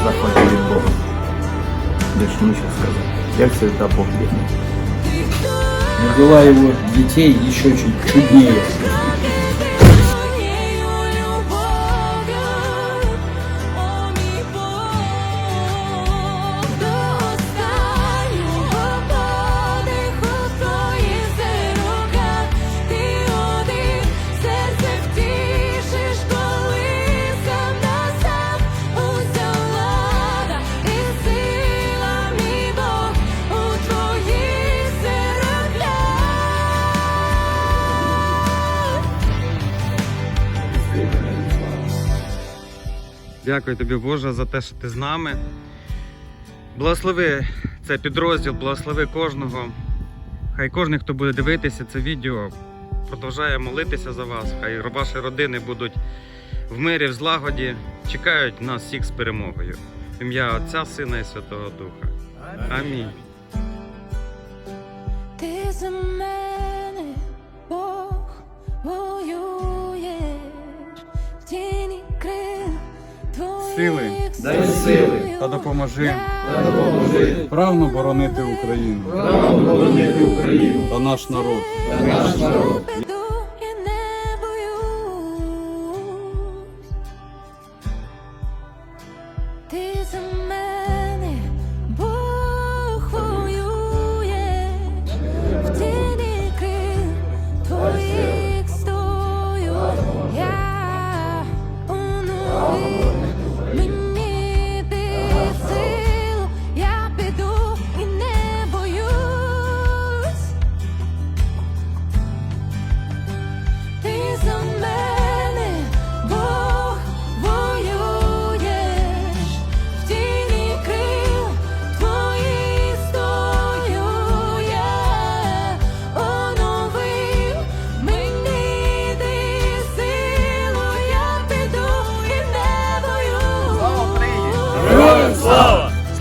в захвате від Бога. Більше нічого сказати. Як завжди Бог бідний. Родила его детей еще чуть чуднее. Дякую тобі, Боже, за те, що ти з нами. Благослови цей підрозділ, благослови кожного. Хай кожен, хто буде дивитися це відео, продовжує молитися за вас. Хай ваші родини будуть в мирі, в злагоді, чекають нас всіх з перемогою. В ім'я Отця, Сина і Святого Духа. Амінь. Ти Сили. Дай сили. Та допоможи та Допоможи правно боронити Україну боронити Україну та наш народ. та наш народ.